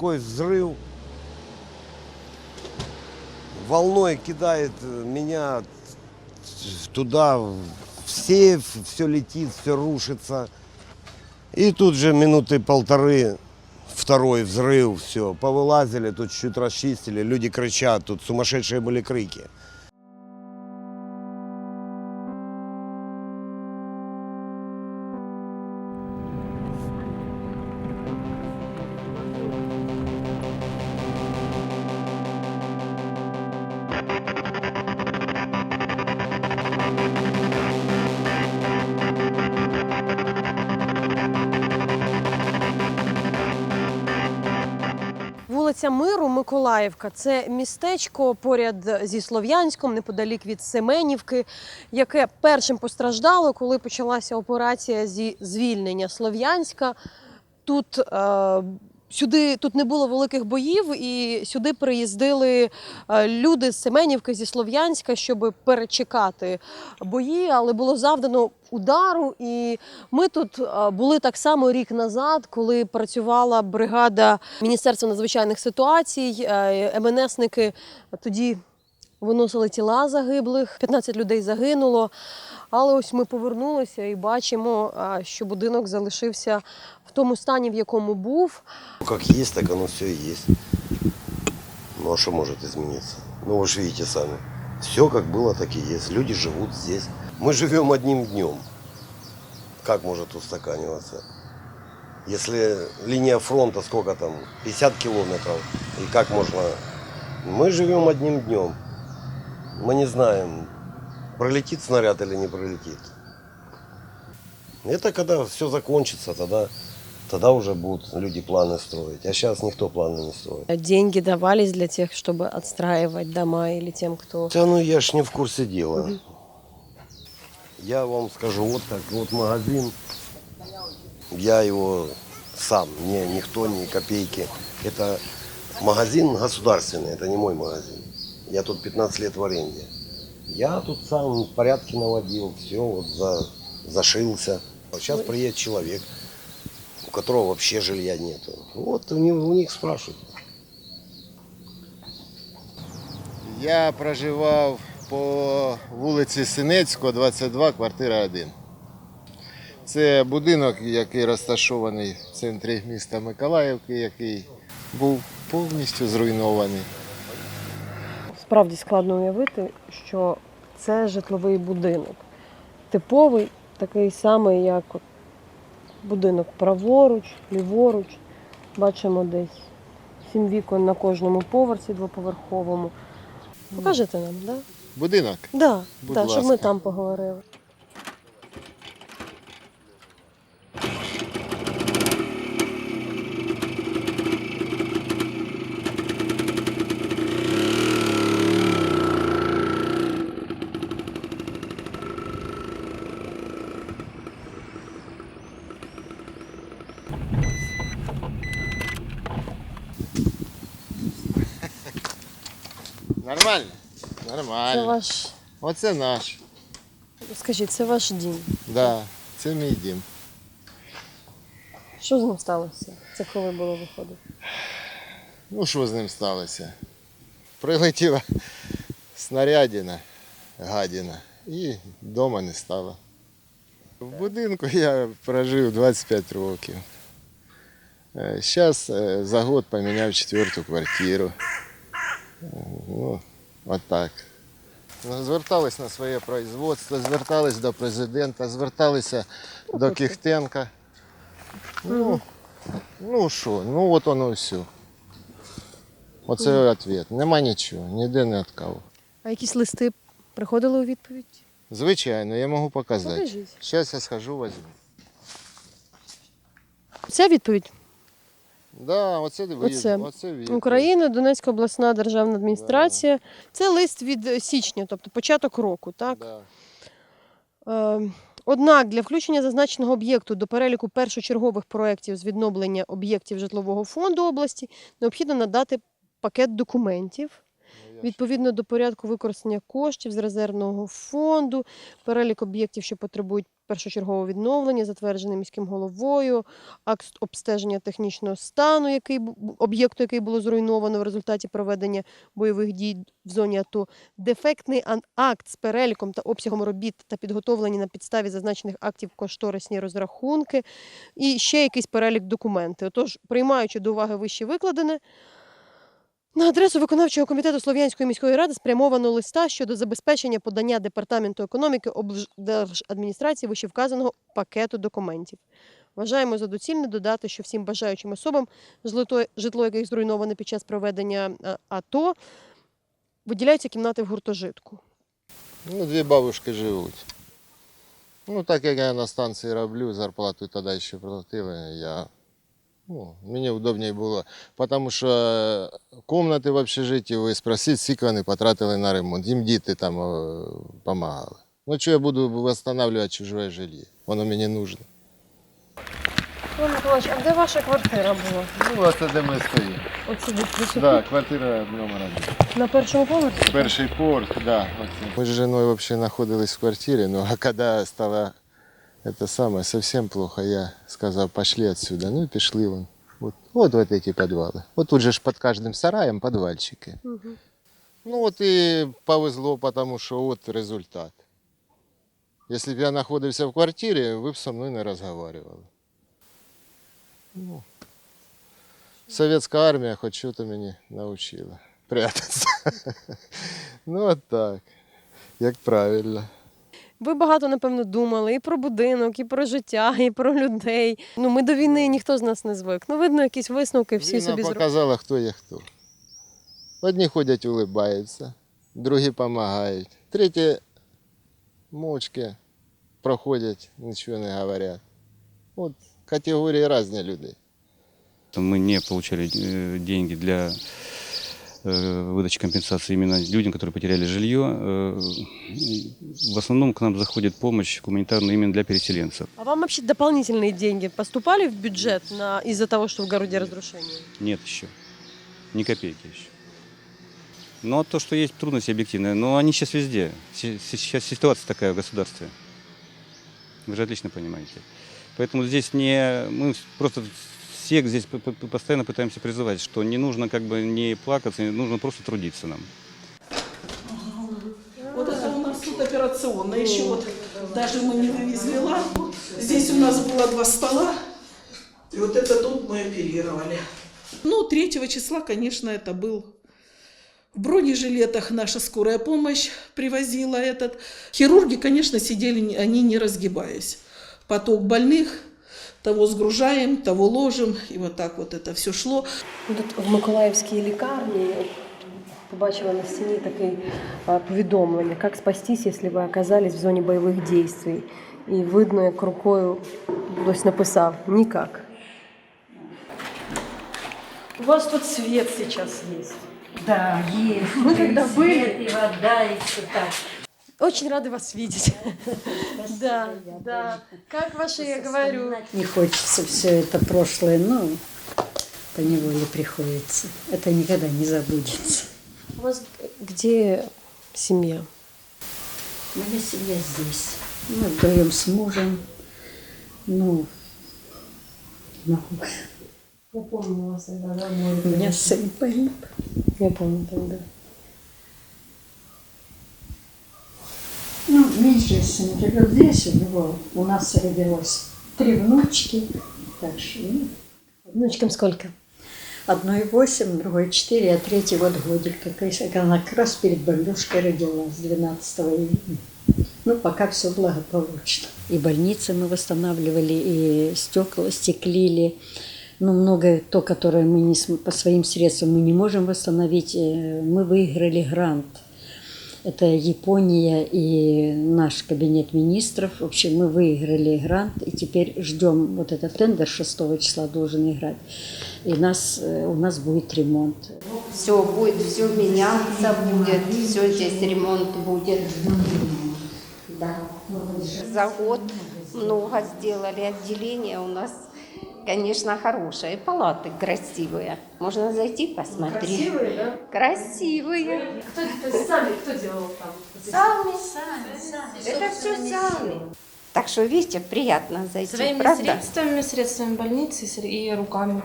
такой взрыв. Волной кидает э, меня туда, в сейф, все летит, все рушится. И тут же минуты полторы второй взрыв, все, повылазили, тут чуть расчистили, люди кричат, тут сумасшедшие были крики. Вулиця Миру, Миколаївка це містечко поряд зі Слов'янськом, неподалік від Семенівки, яке першим постраждало, коли почалася операція зі звільнення Слов'янська. Тут е, сюди тут не було великих боїв, і сюди приїздили е, люди з Семенівки зі Слов'янська, щоб перечекати бої, але було завдано удару. І ми тут е, були так само рік назад, коли працювала бригада Міністерства надзвичайних ситуацій. Е, МНСники тоді виносили тіла загиблих, 15 людей загинуло. Але ось ми повернулися і бачимо, е, що будинок залишився в тому стані, в якому був. Как есть, так оно все и есть. Ну а что может измениться? Ну вы же видите сами. Все как было, так и есть. Люди живут здесь. Мы живем одним днем. Как может устаканиваться? Если линия фронта сколько там? 50 километров. И как можно? Мы живем одним днем. Мы не знаем, пролетит снаряд или не пролетит. Это когда все закончится, тогда, тогда уже будут люди планы строить. А сейчас никто планы не строит. Деньги давались для тех, чтобы отстраивать дома или тем, кто... Да ну я ж не в курсе дела. Я вам скажу, вот так, вот магазин, я его сам, не, никто, ни копейки. Это магазин государственный, это не мой магазин. Я тут 15 лет в аренде. Я тут сам порядки наводил, все вот за, зашился. Вот сейчас приедет человек, у которого вообще жилья нету. Вот у них, у них спрашивают. Я проживав по вулиці Синецького, 22, квартира 1. Це будинок, який розташований в центрі міста Миколаївки, який був повністю зруйнований. Справді складно уявити, що це житловий будинок. Типовий, такий самий, як будинок праворуч, ліворуч. Бачимо десь сім вікон на кожному поверсі двоповерховому. Покажете нам, так? Да? Будинок. Да, Будь да, щоб ми там поговорили. Нормально? Це Нормально. ваш, Оце наш. скажіть, це ваш дім. Да, це мій дім. Що з ним сталося? Це коли було виходити? Ну, що з ним сталося? Прилетіла снарядина, гадіна, і вдома не стало. В будинку я прожив 25 років. Зараз за год поміняв четверту квартиру. Ну, отак. Ну, Звертались на своє производство, звертались до президента, зверталися до Кіхтенка. Ну, ну що, ну от воно все. Оце відповідь. Нема нічого, ніде не відкав. А якісь листи приходили у відповідь? Звичайно, я можу показати. Покажіть. Зараз я схожу, візьму. Ця відповідь. Да, оце. Оце. Оце відповідь. Україна, Донецька обласна державна адміністрація. Це лист від січня, тобто початок року. Так? Да. Е, Однак для включення зазначеного об'єкту до переліку першочергових проєктів з відновлення об'єктів житлового фонду області необхідно надати пакет документів, відповідно до порядку використання коштів з резервного фонду, перелік об'єктів, що потребують першочергового відновлення, затверджений міським головою, акт обстеження технічного стану, який об'єкту, який було зруйновано в результаті проведення бойових дій в зоні АТО, дефектний акт з переліком та обсягом робіт та підготовлені на підставі зазначених актів кошторисні розрахунки. І ще якийсь перелік документів. Отож, приймаючи до уваги вище викладене, на адресу виконавчого комітету Слов'янської міської ради спрямовано листа щодо забезпечення подання департаменту економіки облдержадміністрації вищевказаного пакету документів. Вважаємо за доцільне додати, що всім бажаючим особам, житло, яких зруйноване під час проведення АТО, виділяються кімнати в гуртожитку. Ну, дві бабушки живуть. Ну, так як я на станції роблю, зарплату тоді ще платили, я, ну, мені удобніше було. Тому що кімнати в общежитті, ви спросіть, скільки вони потратили на ремонт. Їм діти там допомагали. Ну, що я буду встановлювати чуже жилье? Воно мені нужно. Пане Миколаївич, а де ваша квартира була? Ну, ось де ми стоїмо. От сюди, ви сюди? Так, квартира номер один. На першому поверсі? Перший поверх, да. Мы с женой вообще находились в квартире, но а когда стало это самое совсем плохо, я сказал, пошли отсюда. Ну и пішли вон. Вот, вот, вот эти подвалы. Вот тут же ж под каждым сараем подвальчики. Угу. Ну вот и повезло, потому что вот результат. Если б я находився в квартирі, ви б со мною не розговаривали. Ну, Советська армія хоч щось мені навчила прятатися. Ну, от так. Як правильно. Ви багато, напевно, думали і про будинок, і про життя, і про людей. Ну, ми до війни ніхто з нас не звик. Ну, видно, якісь висновки всі Війна собі зробили. показала, хто є хто. Одні ходять, улибаються, другі допомагають, треті мовчки проходять, нічого не говорять. От категорії різні людей. Мы не получали э, деньги для э, выдачи компенсации именно людям, которые потеряли жилье. Э, В основном к нам заходит помощь гуманитарная именно для переселенцев. А вам вообще дополнительные деньги поступали в бюджет на... из-за того, что в городе разрушение? Нет еще. Ни копейки еще. Но то, что есть трудности объективные, но они сейчас везде. Се- Сейчас ситуация такая в государстве. Вы же отлично понимаете. Поэтому здесь не... Мы просто всех здесь постоянно пытаемся призывать, что не нужно как бы не плакаться, нужно просто трудиться нам. Вот это у нас тут операционная. Еще вот даже мы не вывезли лампу. Здесь у нас было два стола. И вот это тут мы оперировали. Ну, 3 числа, конечно, это был в бронежилетах наша скорая помощь привозила этот. Хирурги, конечно, сидели, они не разгибаясь. Поток больных, того сгружаем, того ложим, и вот так вот это все шло. Тут в Миколаївській лікарні побачила на стіні таке а, повідомлення, як спастись, якщо ви оказались в зоні бойових дій. І видно, як рукою хтось написав «Никак». У вас тут свет сейчас есть. Да, есть. Мы когда И были- свет, И вода, и все так. Очень рады вас видеть. Да, да. Как ваши, я говорю, Не хочется все это прошлое, но по неволе приходится. Это никогда не забудется. у вас где семья? Моя семья здесь. Мы вдвоем с мужем. Ну, ну, Я помню вас тогда, да, у меня сын погиб. Я помню тогда. Сын живет здесь, у него у нас родилось три внучки. Так что, ну, Внучкам сколько? Одной восемь, другой четыре, а третий вот годик. Как Она как раз перед бомбежкой родилась 12 июня. Ну, пока все благополучно. И больницы мы восстанавливали, и стекла стеклили. Ну, многое то, которое мы не, по своим средствам мы не можем восстановить, э, мы выиграли грант. Это Япония и наш кабинет министров. В общем, мы выиграли грант, и теперь ждем вот этот тендер 6 числа должен играть. И нас, э, у нас будет ремонт. Все будет, все меняться будет, все здесь ремонт будет. Да. За год много сделали, отделение у нас конечно, хорошая. Палаты красивые. Можно зайти посмотреть. Красивий, да? Красивые. Хто самі хто делав там? Сами. Это все сами. Так что, видите, приятно зайти, Своими правда? средствами, средствами больницы и руками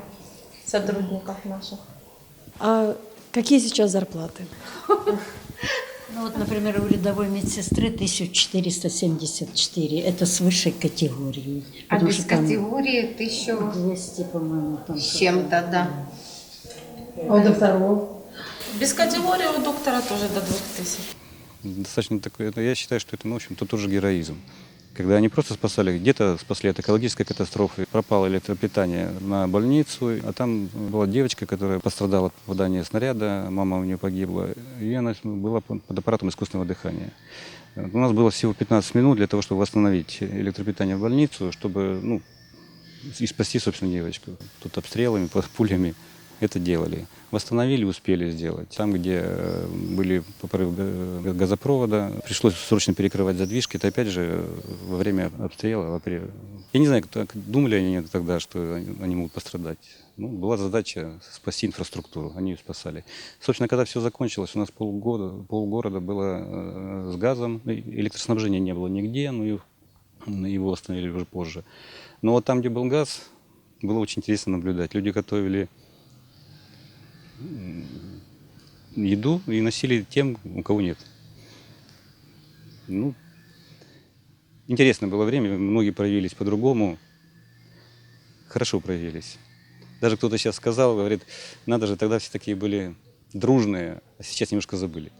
сотрудников наших. А які зараз зарплати? Ну вот, например, у рядовой медсестры 1474. Это с высшей категорией. А Потому без что там категории тысячу 200, по-моему, там. с чем-то, да. А у докторів? Без категории у доктора тоже до 2000. Достаточно такой, это, я считаю, что это, ну, в общем, то тоже героизм. Когда они просто спасали, где-то спасли от экологической катастрофы, пропало электропитание на больницу, а там была девочка, которая пострадала от попадания снаряда, мама у нее погибла, и она была под аппаратом искусственного дыхания. У нас было всего 15 минут для того, чтобы восстановить электропитание в больницу, чтобы ну, и спасти, собственно, девочку. Тут обстрелами, под пулями Это делали. Восстановили, успели сделать. Там, где э, были порывы га- газопровода, пришлось срочно перекрывать задвижки. Это опять же э, во время обстрела. во пре- Я не знаю, как думали они тогда, что они могут пострадать. Ну, была задача спасти инфраструктуру, они ее спасали. Собственно, когда все закончилось, у нас полгода, полгорода было э, с газом, электроснабжения не было нигде, но и его восстановили уже позже. Но вот там, где был газ, было очень интересно наблюдать. Люди готовили еду и носили тем, у кого нет. Ну, интересно было время, многие проявились по-другому, хорошо проявились. Даже кто-то сейчас сказал, говорит, надо же, тогда все такие были дружные, а сейчас немножко забыли.